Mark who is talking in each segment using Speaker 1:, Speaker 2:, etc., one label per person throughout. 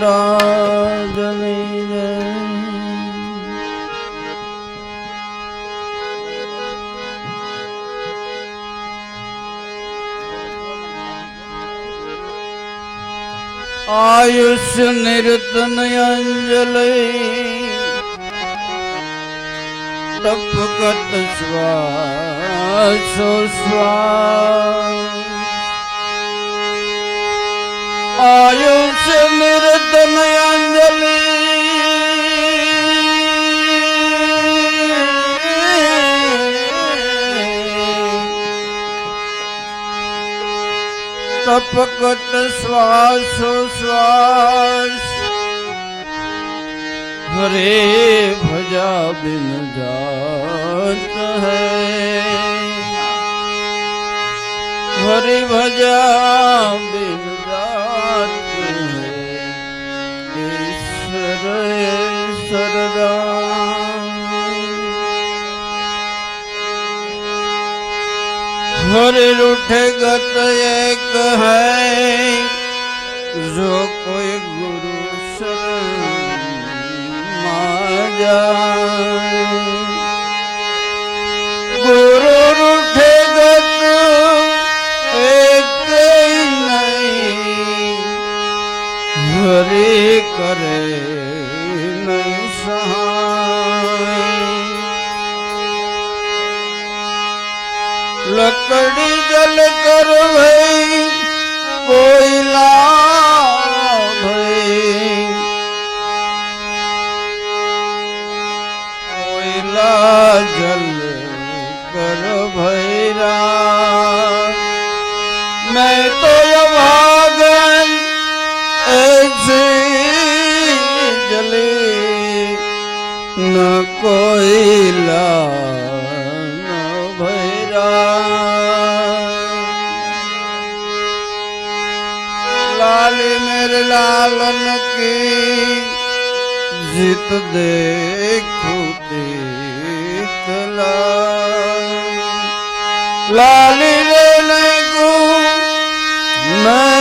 Speaker 1: રાજની જય આયુષ નિરતન અંજલિ ટપકત આયુષ્ય નિર્દનયાંજલિ તપકટ શ્વાસો શ્વાસ હરે ભજા બિન જાત હૈ હરિ ભજા ગત એક હૈ, જો કોઈ ગુરુ ગુરુ રૂઠે ગત એક નહીં, હરે કરે નહીં સહાય. લકડી કર ભાઈ કોયલા ભાઈ. કોયલા જલ કર ભૈરા मैं तो लाली मेरे लालन की जीत देखो देखला लाली लेने को मैं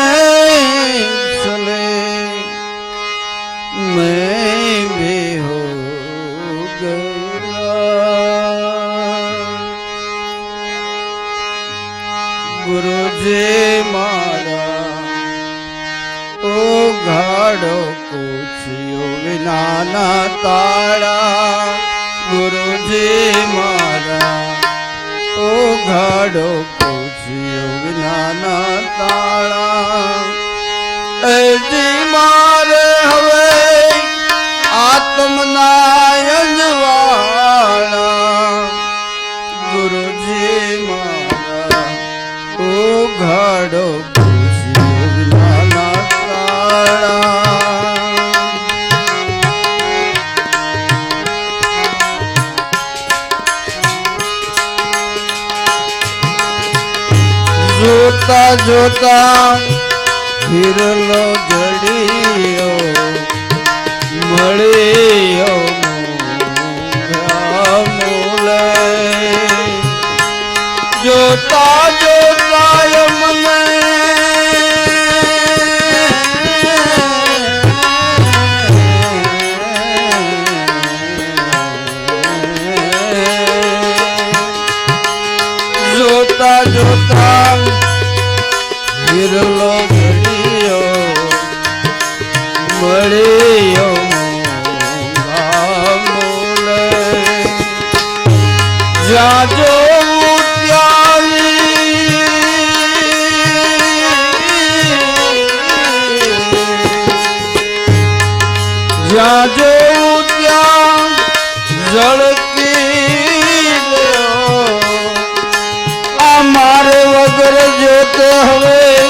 Speaker 1: ગુરુજી મારા ઓ ઘાડો પૂછ્યો વિનાના જોતા જોતા ફિરલો જડિયો જોતા જોતા જોતા જોતા વિરલો ઘડિયો મળ્યો મોંઘા જોઉં ત્યાં ઝળકી આ મારે વગર જોતે હવે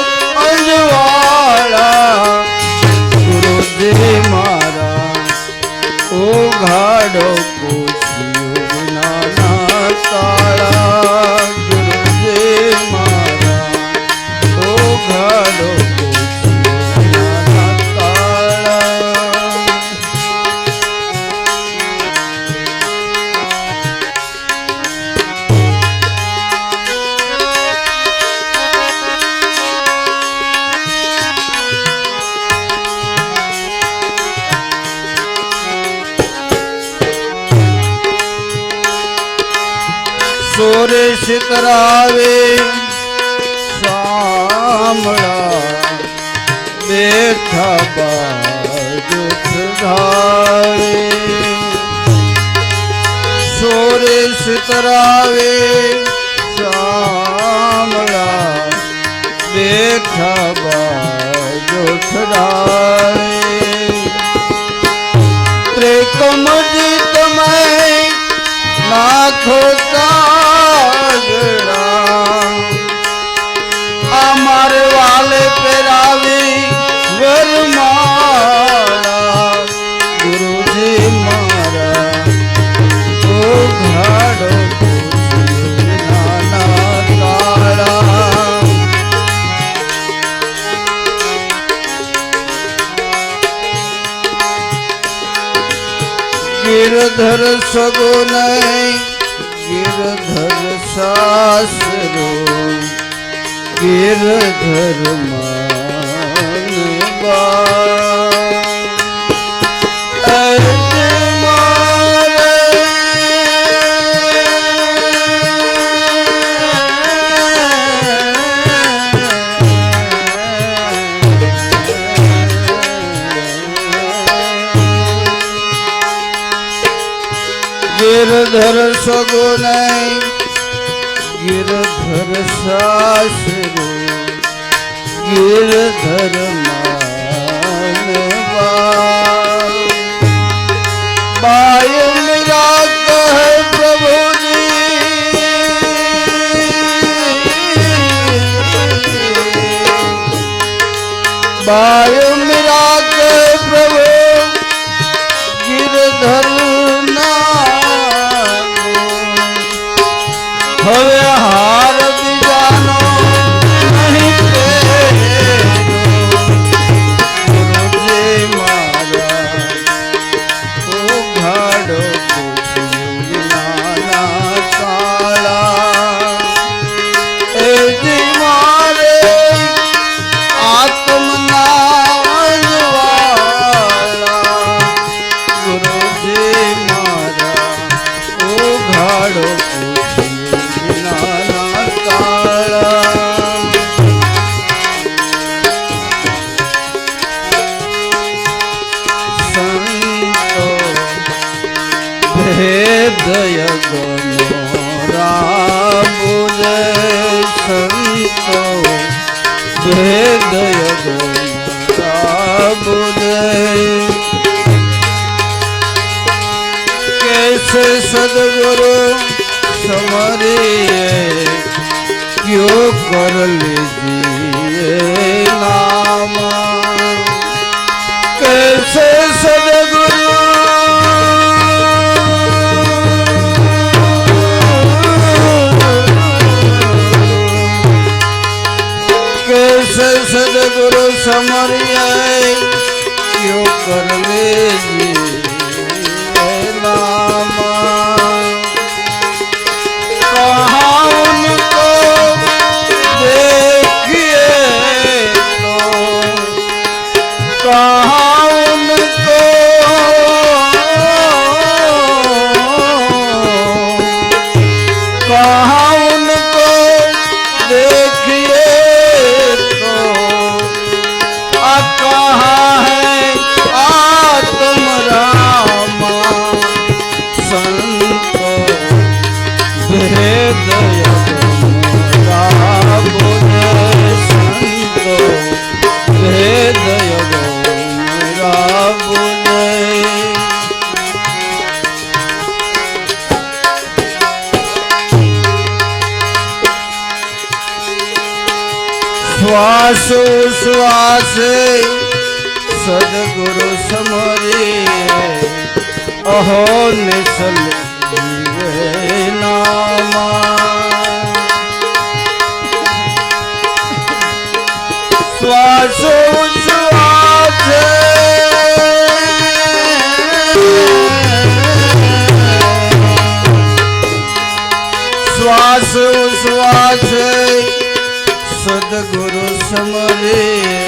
Speaker 1: સોરે શિતરાવે સામળા બેઠા બાજુ ધારે સોરે શિતરાવે સામળા બેઠા બાજુ ધારે ગિરધર સગુન ગિરધર સાસરો ગિરધર ગિરધર સગુન ગિરધર સાસરો ગિરધર માનવા. બાય હે દય ગો રામ સંતો હે દય ગો રામ કેસ સદગુરુ સદગુરુ સમર્યાય કયો કરવે કહા શ્વાસ શ્વાસ સદગુરુ સમરે. અહો નિસલ શ્વાસો શ્વાસ. શ્વાસ શ્વાસ. સદગુરુ সমরে